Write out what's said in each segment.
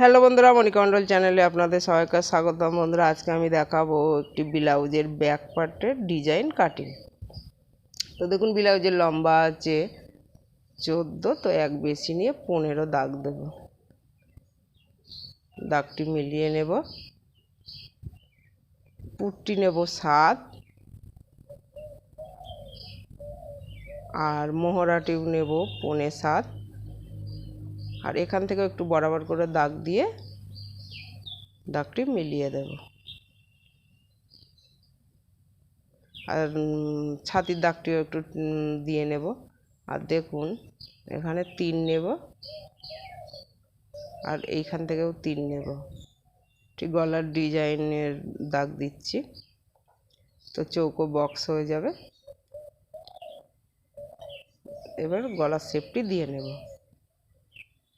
Hello বন্ধুরা, মণিকণ্ডল চ্যানেলে আপনাদের সবাইকে স্বাগতম। বন্ধুরা, আজকে আমি দেখাবো একটি ব্লাউজের ব্যাক পার্টের ডিজাইন কাটিং তো দেখুন, ব্লাউজের লম্বা আছে চোদ্দ, তো এক বেশি নিয়ে পনেরো দাগ দেবো। দাগটি মিলিয়ে নেব। পুটটি নেব সাত। আর মোহরাটিও নেব পনে সাত। আর এখান থেকে একটু বরাবর করে দাগ দিয়ে দাগটি মিলিয়ে দেব। আর ছাতির দাগটিও একটু দিয়ে নেব। আর দেখুন, এখানে তিন নেব। আর এইখান থেকেও তিন নেব। ঠিক গলার ডিজাইনের দাগ দিচ্ছি। তো চৌকো বক্স হয়ে যাবে। এবার গলার শেপটি দিয়ে নেব।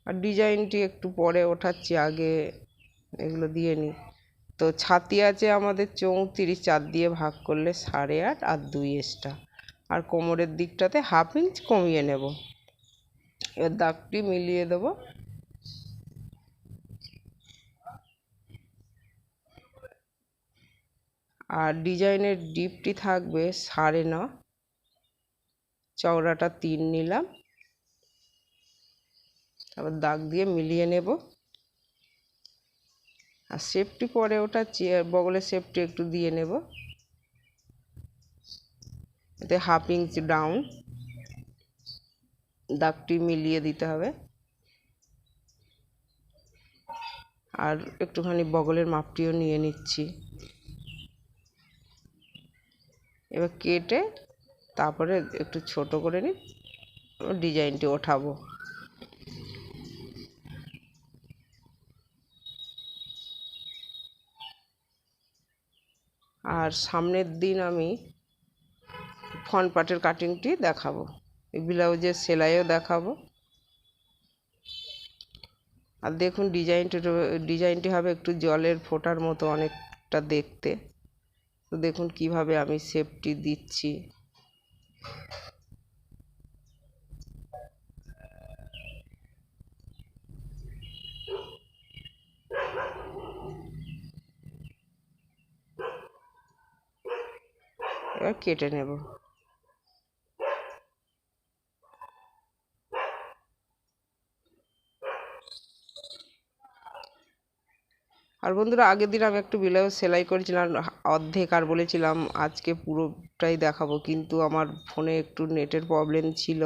আর ডিজাইনটি একটু পরে ওঠাচ্ছি আগে, এগুলো দিয়ে নিই। তো ছাতি আছে আমাদের চৌত্রিশ, চার দিয়ে ভাগ করলে সাড়ে আট আর দুই এক্সট্রা আর কোমরের দিকটাতে হাফ ইঞ্চ কমিয়ে নেব। এবার দাগটি মিলিয়ে দেব। আর ডিজাইনের ডিপটি থাকবে সাড়ে ন। চওড়াটা তিন নিলাম। তারপর দাগ দিয়ে মিলিয়ে নেব। আর সেফটি পরে ওটা চেয়ার বগলের সেফটি একটু দিয়ে নেব। এতে হাফ ইঞ্চ ডাউন দাগটি মিলিয়ে দিতে হবে। আর একটুখানি বগলের মাপটিও নিয়ে নিচ্ছি। এবার কেটে তারপরে একটু ছোট করে নিই ডিজাইনটি ওঠাবো। আর সামনের দিন আমি ফন পাটের কাটিংটি দেখাবো। এই ব্লাউজের সেলাইও দেখাবো। আর দেখুন ডিজাইনটি ডিজাইনটি হবে একটু জলের ফোটার মতো অনেকটা দেখতে। তো দেখুন কীভাবে আমি সেফটি দিচ্ছি। কেটে নেব। আর বন্ধুরা, আগের দিন আমি একটু ব্লাউজ সেলাই করেছিলাম, অর্ধেক আর বলেছিলাম, আজকে পুরোটাই দেখাবো, কিন্তু আমার ফোনে একটু নেটের প্রবলেম ছিল,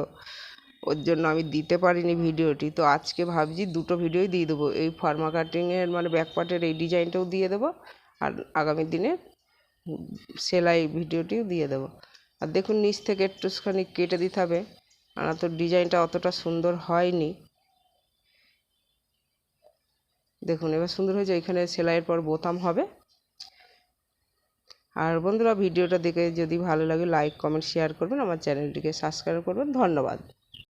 ওর জন্য আমি দিতে পারিনি ভিডিওটি। তো আজকে ভাবছি দুটো ভিডিওই দিয়ে দেবো, এই ফার্মা কাটিংয়ের মানে ব্যাক পার্টের এই ডিজাইনটাও দিয়ে দেবো, আর আগামী দিনে সেলাই ভিডিওটিও দিয়ে দেবো। আর দেখুন, নিচ থেকে একটুখানি কেটে দিতে হবে। আর তো ডিজাইনটা অতটা সুন্দর হয়নি। দেখুন, এবার সুন্দর হয়েছে। এখানে সেলাইয়ের পর বোতাম হবে। আর বন্ধুরা, ভিডিওটা দেখে যদি ভালো লাগে লাইক কমেন্ট শেয়ার করবেন। আমার চ্যানেলটিকে সাবস্ক্রাইব করবেন। ধন্যবাদ।